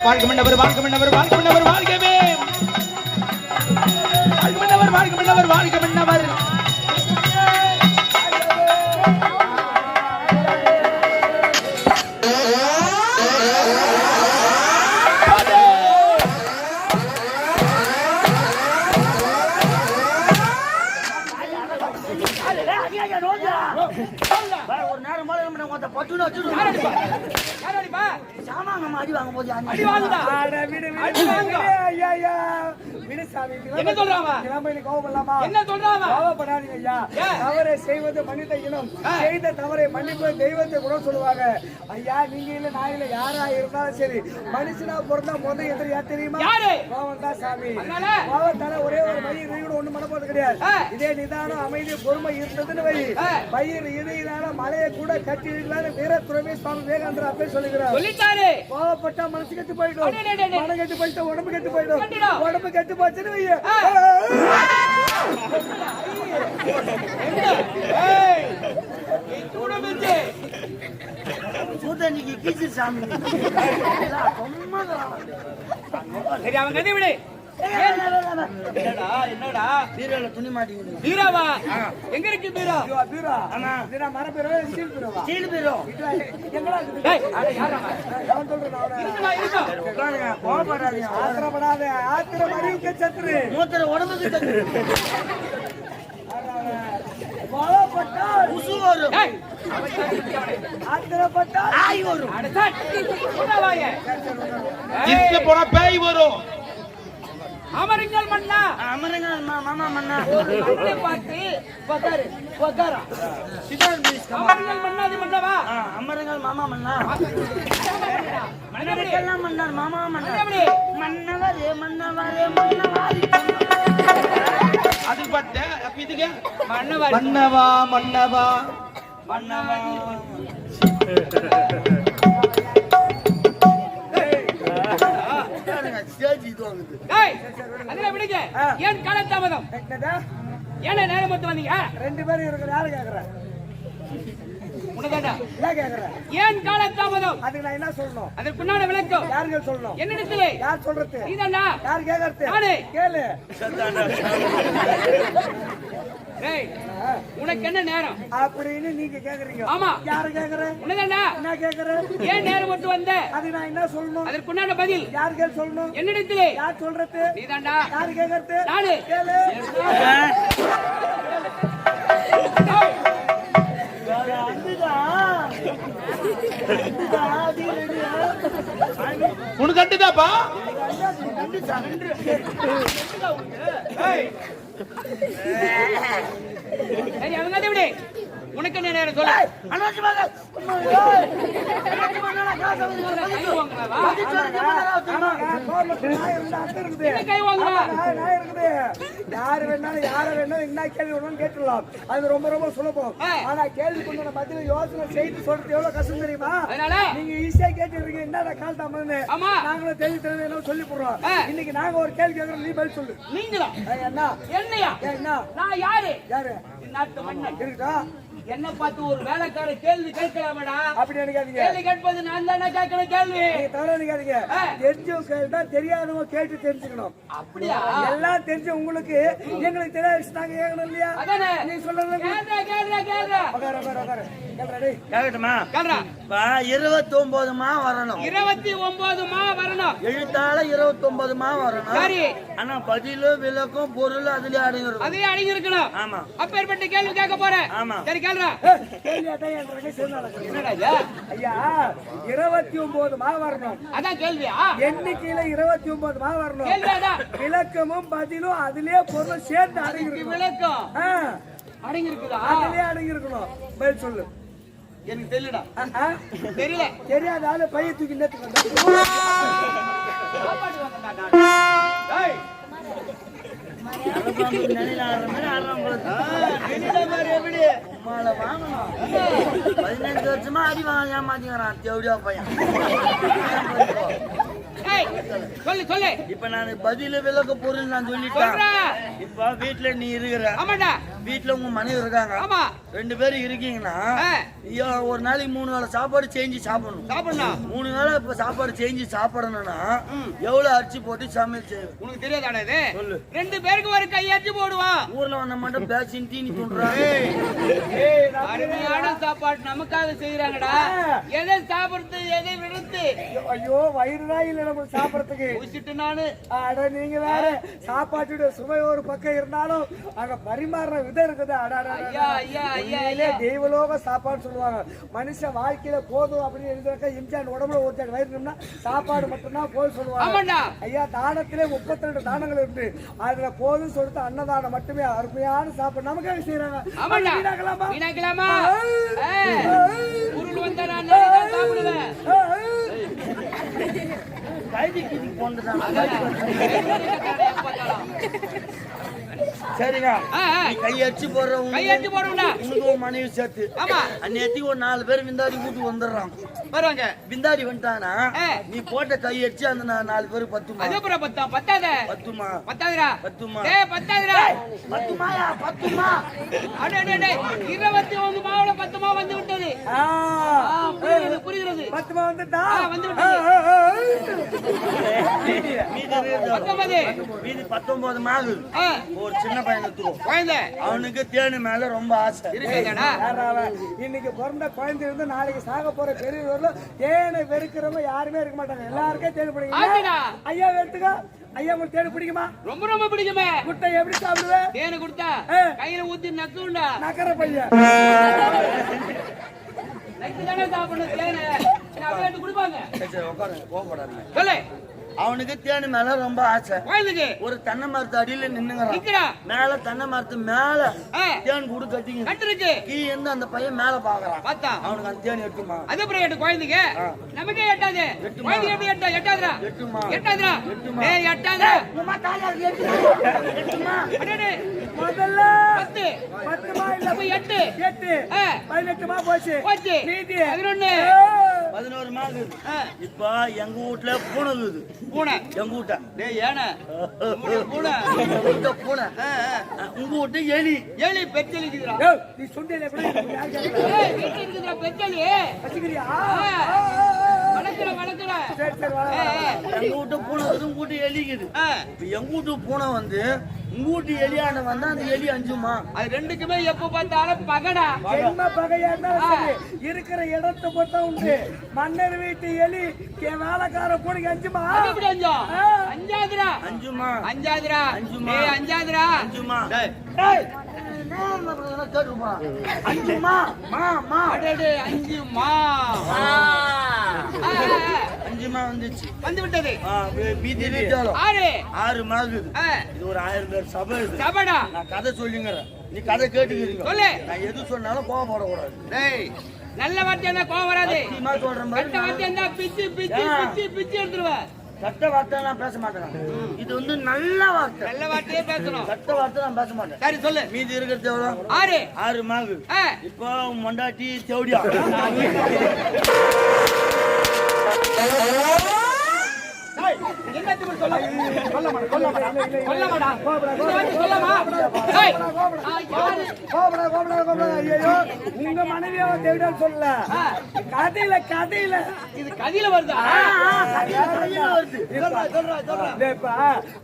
வாழ்க மன்னவர் வாழ்க மன்னவர் வாழ்க மன்னவர் வாழ்கவே. வாழ்க மன்னவர் வாழ்க மன்னவர் வாழ்க போது அடி வாங்குதா? அட, விடு, விடு, அடி வாங்க. விடு, ஐயா, ஐயா. விடு சாமி, கிளம்பு. என்ன சொல்றாங்க? கிளம்பு, கோவப்படலாமா? என்ன சொல்றாங்க கோவப்படாதீங்க ஐயா. ஏன்? தவறை செய்வது மன்னித்த இனம். ஆ. செய்த தவறை தெய்வத்தை கூட சொல்லுவாங்க ஐயா நீங்க இல்ல நான் இல்ல யாரா இருந்தாலும் சரி மனுஷனா பிறந்தா முத எதிரி யார் தெரியுமா? கோவம் தான் சாமி? கோவத்தால ஒரே ஒரு மயிர் கூட ஒண்ணு பண்ண போறது கிடையாது. இதே நிதானம் அமைதி பொறுமை இருந்ததுன்னு வை. மயிர் இணையினால மலையை கூட கட்டி இருக்கலாம்னு வீரத்துறமே சுவாமி விவேகானந்தர் அப்பே சொல்லுகிறார் சொல்லிட்டாரு கோவப்பட்டா மனசு கெட்டு போயிடும். மனம் கெட்டு போயிட்டு உடம்பு கெட்டு போயிடும். உடம்பு கெட்டு போச்சுன்னு வைய சரி அவன் கதை விடு. என்னடா என்னடா? பீரோல துணி மாட்டிக்கிட்டு பீராவா? எங்க இருக்கு பீரா? பீரோ. மர பீரோ ஸ்டீல் பீரோவா சீல் பீரோ. இதுவா, எங்கடா இருக்குது? டேய் அட யாரா அவன்? அவன் சொல்றேன் அவனை. இருக்குடா, இருக்கா. உட்காருங்க கோவப்படாதீங்க. ஆத்திரப்படாத ஆத்திரம் அறிவுக்கு சத்துரு. மூத்தர உடம்புக்கு தட்டு. கோவப்பட்டால் உசு வரும். டேய், ஆத்திரப்பட்டால் ஆய் வரும். அட சாட். போனா பேய் வரும். அமருங்கள் மன்னா. அமருங்க மா- மாமா மன்னா. மண்ணை பார்த்து உக்காரு, உக்காரா. சிதார் மிஸ் அமருங்கள் மன்னாதி மன்னவா? ஆ, அமருங்கள் மாமா மன்னா. மன்னருக்கெல்லாம் மன்னர் மாமா மன்னர் மன்னவரே. மன்னவரே மன்னவரே அதுக்கு பார்த்தேன் அப்ப இதுக்கு? மன்னவரே. மன்னவா மன்னவா. மன்னவா. டேய், அதுல விடுங்க. ஏன் காலதாமதம் என்னதா? ஏன்னா நேரம் மட்டும் வந்தீங்க? ரெண்டு பேரும் இருக்கிற யாரு கேக்குறேன். உனதாண்டா என்ன கேக்குறேன் ஏன் காலதாமதம் அதுக்கு நான் என்ன சொல்லணும்? அதற்குண்டான விளக்கம். யாருங்க சொல்லணும்? என்னிடத்திலே யார் சொல்றது? நீதாண்டா. யார் கேக்குறது? நானே. கேளு. டேய் உனக்கு என்ன நேரம்? அப்படின்னு நீங்க கேக்குறீங்க. ஆமா. யாரு கேக்குற? உனதாண்டா. என்ன கேக்குற? ஏன் நேரம் மட்டும் வந்த? அது நான் என்ன சொல்லணும்? அதற்குண்டான பதில். யார் கேள் சொல்லணும்? என்னிடத்திலே யார் சொல்றது? நீதாண்டா. யாரு கேக்குறது? நானு. கேளு. உனக்கு கண்டுதாப்பா அவங்க உனக்கு என்ன நேரம் சொல்லு? கை. என்ன வாங்குறா? யாரு வேணாலும் யாரை வேணாலும் என்ன கேள்வி வேணும்னு கேட்டுடலாம். அது ரொம்ப ரொம்ப சுலபம். ஆனா கேள்வி கொண்டு பதில் யோசனை செய்து சொல்றது எவ்வளவு கஷ்டம் தெரியுமா? நீங்க ஈஸியா கேட்டுருக்கீங்க என்னடா கால் ஆமா. நாங்களும் தெளிவு தெளிவு என்ன சொல்லி போடுறோம். இன்னைக்கு நாங்க ஒரு கேள்வி கேட்கறோம் நீ பதில் சொல்லு. நீங்களா? என்ன என்னையா? என்ன நான் யாரு? யாரு? இந்நாட்டு மன்னன். இருக்கா என்ன பார்த்து ஒரு வேலைக்கார கேள்வி கேட்கலாமடா? அப்படி நினைக்காதீங்க கேள்வி கேட்பது நான் தானே கேட்கணும் கேள்வி. தவறா நினைக்காதீங்க. தெரிஞ்சவங்க கேட்டா தெரியாதவங்க கேட்டு தெரிஞ்சுக்கணும். அப்படியா? எல்லாம் தெரிஞ்ச உங்களுக்கு எங்களுக்கு தெரியாது நாங்க கேட்கணும் இல்லையா? அதானே? நீ சொல்றது. கேட்கட்டுமா கேள்றா இருபத்தி ஒன்பதுமா வரணும் இருபத்தி ஒன்பது மா வரணும். எழுத்தால இருபத்தி ஒன்பதுமா வரணும். சரி. ஆனா பதிலும் விளக்கும் பொருள் அதுலயே அடங்கிடும் அதையும் அடங்கி இருக்கணும் ஆமா. அப்பேற்பட்ட கேள்வி கேட்க போறேன். ஆமா. சரி கேள்றா? ஐயா இருபத்தி ஒன்பது மா வரணும் அதான் கேள்வியா? எண்ணிக்கையில இருபத்தி ஒன்பது மா வரணும் விளக்கமும் பதிலும் அதுலயே பொருள் சேர்ந்து அடங்கி விளக்கம். அடங்கி இருக்குதா அதுலயே அடங்கி இருக்கணும் பதில் சொல்லு. எனக்கு தெரியலடா. தெரியல. தெரியாத ஆளு பைய தூக்கி நேத்துக்கு பதினஞ்சு வருஷமா அடி வாங்க ஏமாத்திக்கிறான் தேவடியா பையன் சொல்லு சொல்லு இப்ப நான் பதில விளக்க பொருள் நான் சொல்லிட்டேன் இப்ப வீட்டுல நீ இருக்கிற ஆமாடா வீட்டுல உங்க மனைவி இருக்காங்க. ஆமா. ரெண்டு பேரும் இருக்கீங்கன்னா. ஐயோ, ஒரு நாளைக்கு மூணு வேளை சாப்பாடு செஞ்சு சாப்பிடணும். சாப்பிடணும் மூணு வேளை இப்ப சாப்பாடு செஞ்சு சாப்பிடணும்னா எவ்வளவு அரிசி போட்டு சமையல் செய்யும் உனக்கு தெரியாதாடா இது? சொல்லு. ரெண்டு பேருக்கு ஒரு கையாச்சு போடுவான். ஊர்ல வந்த மட்டும் பேசின்னு தீனி தூண்டுறாங்க அருமையான சாப்பாடு நமக்காக செய்யறாங்கடா எதை சாப்பிடுறது எதை விடுத்து ஐயோ வயிறுதான் இல்ல நம்ம சாப்பிடறதுக்கு. குடிச்சிட்டு நானு. அட நீங்க வேற சாப்பாட்டுடைய சுவை ஒரு பக்கம் இருந்தாலும் அங்க பரிமாறுற விதம் இருக்குது. அட, அட, அட, ஐயா, அட. ஐயா, ஐயா, உண்மையிலே ஐயா. தெய்வலோக சாப்பாடு சொல்லுவாங்க. மனுஷன் வாழ்க்கையில போதும் அப்படின்னு எழுதுறக்க இம்சான் உடம்புல ஒருத்தர் வயிறுனா சாப்பாடு மட்டும்தான் போய் சொல்லுவாங்க. ஐயா தானத்திலே முப்பத்தி ரெண்டு தானங்கள் இருக்கு. அதுல போதும் சொல்லிட்டு அன்னதானம் மட்டுமே அருமையான சாப்பாடு. நமக்காக செய்யறாங்க ஆமாண்டா. சரிங்க ஆ. நீ கையடிச்சு போடுற உனக்கு- ஒரு மனைவி சேர்த்து. ஆமா. அந்நேரத்துக்கு ஒரு நாலு பேர் விந்தாடி வீட்டுக்கு வந்துடுறான் வருவாங்க. விந்தாடி வந்துட்டானா. நீ போட்ட கையடிச்சு அந்த நாலு பேர் பத்துமா? பத்தா பத்தாத. பத்துமா? பத்தாதுடா. பத்துமா? ஏ பத்தாதுடா. பத்துமாயா? பத்துமா? அடே அடே, அடே. இருபத்தி ஒன்று மாவுல பத்து மாவு வந்து விட்டது. புரிகிறது பத்துமா வந்துட்டா? வந்து விட்டது. மீதி பத்தொன்பது. மீதி பத்தொன்பது மாகு ஆ, ஒரு சின்ன பையனுக்கு குழந்தை அவனுக்கு தேனு மேல ரொம்ப ஆசை? இன்னைக்கு பிறந்த குழந்தை இருந்து நாளைக்கு சாக போற பெரியவர்கள் தேனை வெறுக்கிறவங்க யாருமே இருக்க மாட்டாங்க. எல்லாருக்கும் தேடி பிடிக்கும். ஐயா எடுத்துக்க ஐயா உங்களுக்கு பிடிக்குமா? ரொம்ப ரொம்ப பிடிக்குமே. முட்டை எப்படி சாப்பிடுவேன் தேனு கொடுத்தா. கையில ஊத்தி நக்குண்டா நக்கர பையன். நக்கு தானே சாப்பிடணும் தேனு. அப்படியே கொடுப்பாங்க. சரி, சரி உட்காருங்க. கோவப்படாதீங்க. சொல்லு. அவனுக்கு தேனு மேல ரொம்ப ஆசை. ஒரு தென்னை மரத்து அடியில நின்னுங்கிறான். மேல தென்னை மரத்து மேல தேன் கூடு கட்டிங்க. கட்டுருக்கு கீ இருந்து அந்த பையன் மேல பாக்குறான். பார்த்தா. அவனுக்கு அந்த தேன் எட்டுமா? அது அப்புறம் எட்டு குழந்தைக்கு ஆ. நமக்கே எட்டாது. எட்டுமா. குழந்தைக்கு எப்படி எட்டா? எட்டாதுடா. எட்டுமா? எட்டாதுடா. எட்டுமா. ஏய் எட்டுமா? அடடே. முதல்ல பத்து. பத்துமா இல்ல? எட்டு. எட்டு. பதினெட்டுமா போச்சு? போச்சு. பதினொன்னு. பதினோரு. ஆ, இப்ப எங்க வீட்டுல பூனை இருக்குது. பூனை. எங்க வீட்ட. டேய் ஏன பூனை. எங்க வீட்டுல பூனை. உங்க வீட்டு எலி. ஏழி பெச்சலிக்குதுடா ஏய், நீ வீட்டுல இருக்குதுடா பெச்சலி வச்சுக்கிறியா? வளர்க்குற வளர்க்குற சரி சரி. எங்க வீட்டு பூனை இருக்குது உங்க வீட்டு எலி எங்க வீட்டு பூனை வந்து வீட்டு எலியான வந்தா அந்த எலி அஞ்சுமா? அது ரெண்டுக்குமே எப்ப பார்த்தாலும் பகடா. என்ன பகையா இருந்தாலும் இருக்கிற இடத்தை மட்டும் உண்டு. மன்னர் வீட்டு எலி வேலைக்கார பூனைக்கு அஞ்சுமா? அஞ்சம் ஆ. அஞ்சாதுடா. அஞ்சுமா? அஞ்சாதுடா. அஞ்சுமா. ஏய் அஞ்சாதுடா. அஞ்சுமா? நான் என்ன கேட்டுப்பா அஞ்சுமா. மா மா அடடே அஞ்சு மா ஆ, ஆ, ஆ. அஞ்சுமா வந்துச்சு வந்து விட்டது மீதி ஆறு. ஆறு மாகுது ஆ, இது ஒரு ஆயிரம் பேர் சபை சபடா? நான் கதை சொல்லிங்கிறேன். நீ கதை கேட்டுக்கிறீங்க. சொல்லு. நான் எது சொன்னாலும் கோவப்படக்கூடாது டேய் நல்ல வார்த்தை இருந்தா கோவம் வராது. சொல்றேன் கெட்ட வார்த்தை இருந்தா பிச்சு பிச்சு? பிச்சு பிச்சு எடுத்துருவேன் கெட்ட வார்த்தை நான் பேச மாட்டேன்? இது வந்து நல்ல வார்த்தை. நல்ல வார்த்தையே பேசணும். கெட்ட வார்த்தை நான் பேச மாட்டேன். சரி சொல்லு. மீதி இருக்கிறது எவ்வளோ? ஆறு. ஆறு ஆ, இப்போ மொண்டாட்டி தேவடியா? Oh! உங்க மனைவியை தேவிடான்னு சொல்லல. கதையில கதையில இது கதியில வருதா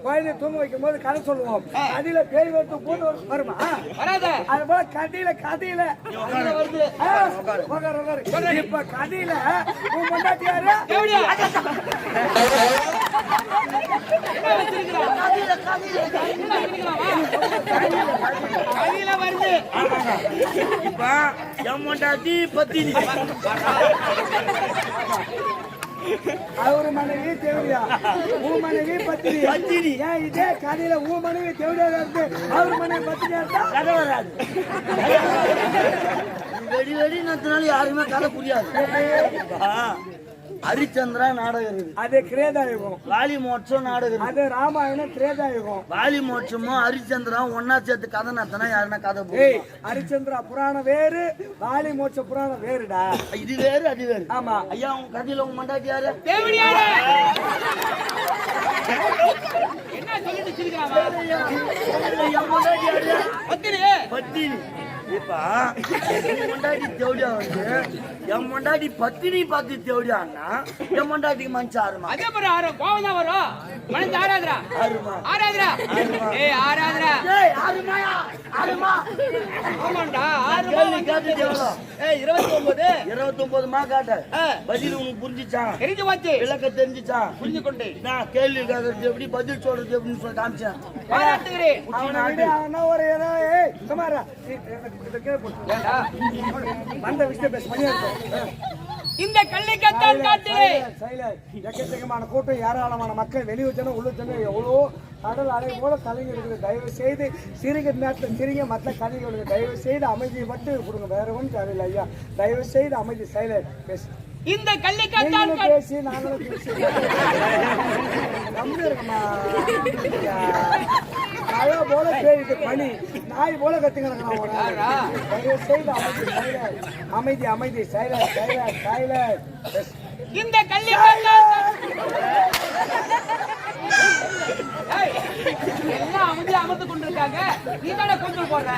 குழந்தைய தூங்க வைக்கும் போது கதை சொல்லுவோம் கதையில பேய் வரத்து போட்டு வருமா அது போல கதையில கதையில வருது. இப்ப கதையில உன் பொண்டாட்டி இப்ப என் மொண்டாட்டி பத்தினி அவரு மனைவி தேவடியா உன் மனைவி பத்தினி பத்தினி. ஏன் இதே கதையில உன் மனைவி தேவடியா இருந்து அவர் மனைவி பத்தினியா இருந்தா கதை வராது வெடி வெடி நத்தினாலும் யாருமே கதை புரியாது ஹரிச்சந்திரா நாடகம் அது கிரேதாயுகம். வாலி மோட்சம் நாடகம் அது ராமாயணம் திரேதாயுகம் வாலி மோட்சமும் ஹரிச்சந்திரம் ஒன்னா சேர்த்து கதை நத்தினா யாருன்னா கதை புரியும் ஹரிச்சந்திரா புராணம் வேறு வாலி மோட்ச புராணம் வேறுடா. இது வேறு அது வேறு. ஆமா. ஐயா உங்க கதையில உங்க மண்டாட்டி யாரு? தேவடியாரே! மாமா பத்தினி. இப்ப பொண்டாட்டி தேவடியா வந்து என் பொண்டாட்டி பத்தினி பார்த்து தேவடியான்னா என் பொண்டாட்டிக்கு மனுஷன் ஆறுமா? அதே மாதிரி ஆறு கோவம் தான் வரும். மனசு ஆராதுரா ஆறுமா? ஆராதுரா ஏய் ஆராதுரா ஏய் ஆறுமாயா ஆறுமா? ஆமாண்டா ஆறு கேள்வி கேட்டது எவ்வளோ? ஏய் இருபத்தி ஒன்பது இருபத்தொன்பது மா காட்ட. பதில் உனக்கு புரிஞ்சுச்சா? தெரிஞ்சு போச்சு. விளக்க தெரிஞ்சுச்சா? புரிஞ்சு கொண்டு நான் கேள்வி கேட்கறது எப்படி பதில் சொல்றது எப்படின்னு சொல்லி காமிச்சேன். அவனை ஒரு ஏதோ சுமாரா வந்த விஷயம் பேச இந்த கள்ளிக்கத்தான் காட்டிலே. எக்கச்சக்கமான கூட்டம் ஏராளமான மக்கள் வெளியூர் ஜனம் உள்ளூர் ஜனம் எவ்வளோ கடல் அலை போல கலைஞர் இருக்குது. தயவு செய்து சிறுக நேரத்தில் சிறுங்க மற்ற கலைஞர்களுக்கு தயவு செய்து அமைதியை மட்டும் கொடுங்க. வேற ஒன்றும் தேவையில்லை ஐயா. தயவு செய்து அமைதி சைலண்ட் பேசு. இந்த கள்ளிக்கத்தான் பேசி நாங்களும் பேசி. மழை போல பெய்யுது பனி. நாய் போல கத்து கிடக்கிறான் யாரா? தயவு செய்து அமைதி அமைதி சைலண்ட் சைலண்ட் பேசு இந்த ஏய், எல்லாம் அமைதி அமர்ந்து கொண்டிருக்காங்க. நீ தானே கொஞ்சம் போடுற.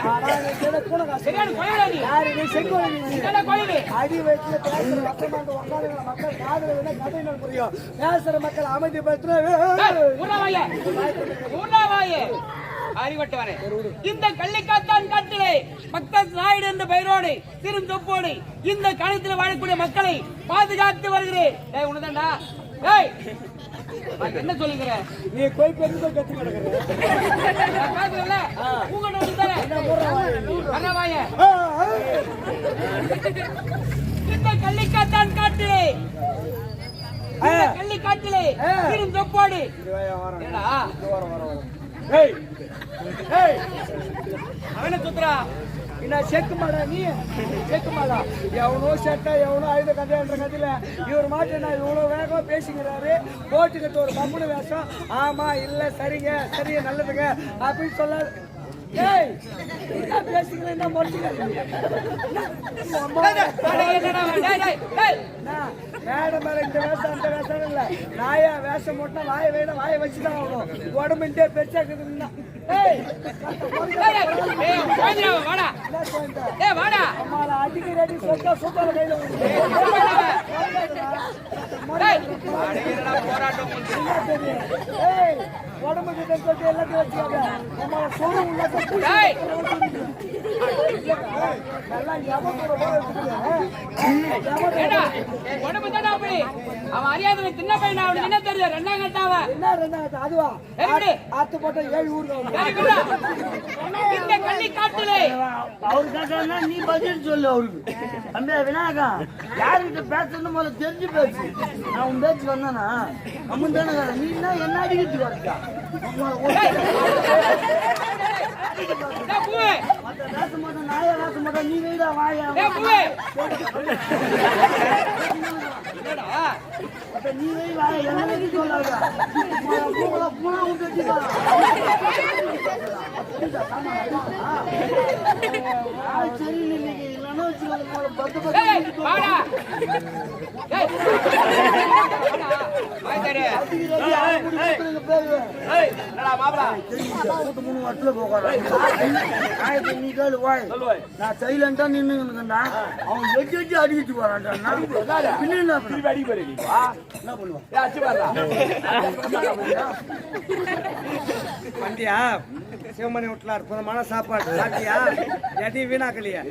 சரியான கொயலா நீ? அடி வயிற்றுல மக்கள் காதுல விட கதையில புரியும்? பேசுற மக்கள் அமைதி உண்ணாவாயே அறிவட்டவனே. இந்த கள்ளிக்காத்தான் காட்டிலே பக்தர் நாயுடு என்ற பெயரோடு சிறும் தொப்போடு இந்த காலத்தில் வாழக்கூடிய மக்களை பாதுகாத்து வருகிறேன். உனதாண்டா என்ன சொல்லுகிற? நீ போய் பெருமை கத்து கிடக்குற. இந்த கள்ளிக்காத்தான் காட்டிலே தொப்போடு இது வா, வரேன். என்னடா இது வரேன், வரேன், வரேன். ஏய் ஏய் அவனை சுத்துறா என்ன செக்கு மாடா நீ? செக்கு மாடா. எவனோ செட்டா எவனோ ஆயுத கதையான்ற கதையில இவர் மாட்டு நான் இவ்வளோ வேகமாக பேசிக்கிறாரு. போட்டுக்கிட்டு ஒரு பம்புடு வேஷம் ஆமா இல்லை சரிங்க சரிங்க நல்லதுங்க அப்படின்னு சொல்லாது. மேடம் மேல இந்த வேஷம் அந்த வேஷம் இல்ல. நாயா வேஷம் போட்டா வாய வேட வாய வச்சுதான் ஆகணும். உடம்புட்டே பெருசாக்குதுன்னா ஏய் டேய், டேய், டேய், வாங்கிடா, வாடா. என்ன சொல்ற? டேய், வாடா. அம்மால அடிக்க ரெடி சொத்தா சொத்தால கையில போராட்டம் பண்ற? என்ன தெரியும்? ஏய், உடம்பு கிட்ட சொல்லிட்டு எல்லாத்தையும் வச்சுக்காத. நம்மள சொரு உள்ளத்தை உடம்பு தானா அப்படி? அவன் அறியாதவன் சின்ன பையன் அவனுக்கு என்ன தெரியும் ரெண்டாம் என்ன அதுவா ஏய், ஆத்து போட்ட ஏழு ஊர்ல இந்த அவரு நீ பதில் சொல்லு அவருக்கு தம்பியா விநாயகா யாருக்கிட்ட பேசணும் முதல்ல தெரிஞ்சு பேசு நான் உன் பேச்சு வந்தானா அம்மன் தானே நீ என்ன என்ன அடிக்கிட்டு வரக்கா நீ வாயா என்ன சொல்லாத பூனா விட்டு நான் சைலண்டா நின்னுங்கண்டா அவன் வெட்டி வெட்டி அடிக்கிட்டு போறான்டா என்ன பண்ணுவான் சிவமணி வீட்டுல அற்புதமான சாப்பாடு சாப்பிட்டியா எதையும் வீணாக்கலையா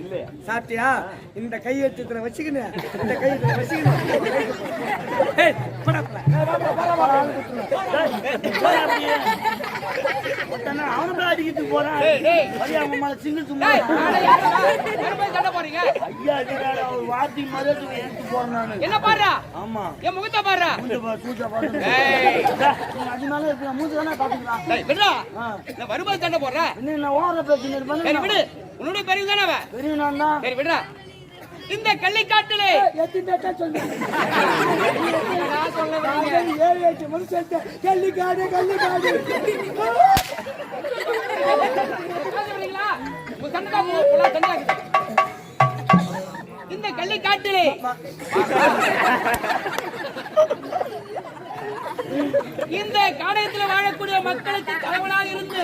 சாப்பிட்டியா இந்த கையெழுத்துல வச்சுக்கினு இந்த கையெழுத்துல வச்சுக்கினு அவனுக்கு அடிக்கிட்டு போறான். சிங்கிள் சும்மா? ஐயா அவர் வாத்தி மதத்துக்கு எடுத்து போறேன் நானு. என்ன பாடுறா? ஆமா. என் முகத்தை பாடுறா? மூஞ்ச பாரு, சூச்சா பாரு. ஏய். நீ அது மேல இருக்கிற மூஞ்சி தானே பாத்துக்கலாம். டேய், விடுடா. ஆ. நான் வரும்போது சண்டை போடுற? இன்னும் நான் ஓர பேசினு சரி இருப்பேன் விடு. உன்னுடைய பெரியவன் தானே அவன். பெரிய நான் தான். சரி விடுடா. இந்த கள்ளிக்காட்டிலே. ஏழு எட்டு மணி சொல்லிட்டு, கள்ளிக்காடு, கள்ளிக்காடு. இந்த கள்ளி காட்டிலே இந்த கள்ளிக்காட்டிலே இந்த வாழக்கூடிய மக்களுக்கு தலைவனாக இருந்து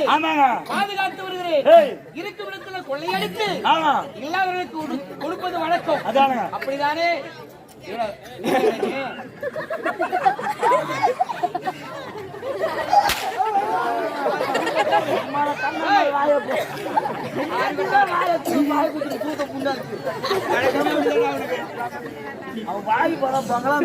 பாதுகாத்து வருகிறேன் இருக்கும் இடத்துல கொள்ளையடித்து இல்லாதவர்களுக்கு கொடுப்பது வழக்கம் அப்படிதானே இவ- இவ- அம்மாடா, கண்ணாடி வாயை போ. வாயை தூக்கி வாயை குத்துட்டு தூக்க புண்டா இருக்கு. அவன் வாய் படம் பங்களா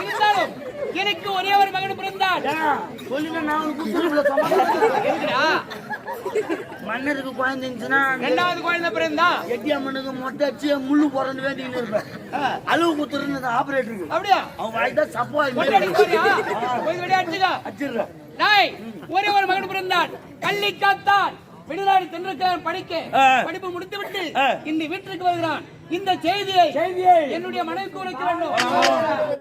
இருந்தாலும் எனக்கு ஒரே ஒரு மகன் பிறந்தான் சொல்லிட்டேன் நான் உனக்கு. மன்னருக்கு குழந்தை இருந்துச்சுன்னா ரெண்டாவது குழந்தை பிறந்தான் எட்டியம்மனுக்கு மொட்டை அடிச்சு முள்ளு போறன்னு வேண்டிக்கிட்டு இருப்பேன். அளவு குத்துருன்னு ஆபரேட்டருக்கு அப்படியா? அவன் வாய் தான் சப்பாய் கொண்டு அடிக்க போறியா? போய் வெளியே அடிச்சுக்கோ. அடிச்சிடுறேன். ஒரே ஒரு மகன் பிறந்தான். கள்ளி காத்தான் விடுதலை தென்றிருக்கிறான் படிக்க. படிப்பு முடித்து விட்டு. இந்த வீட்டிற்கு வருகிறான். இந்த செய்தியை செய்தியை. என்னுடைய மனைவிக்கு உரைக்க வேண்டும்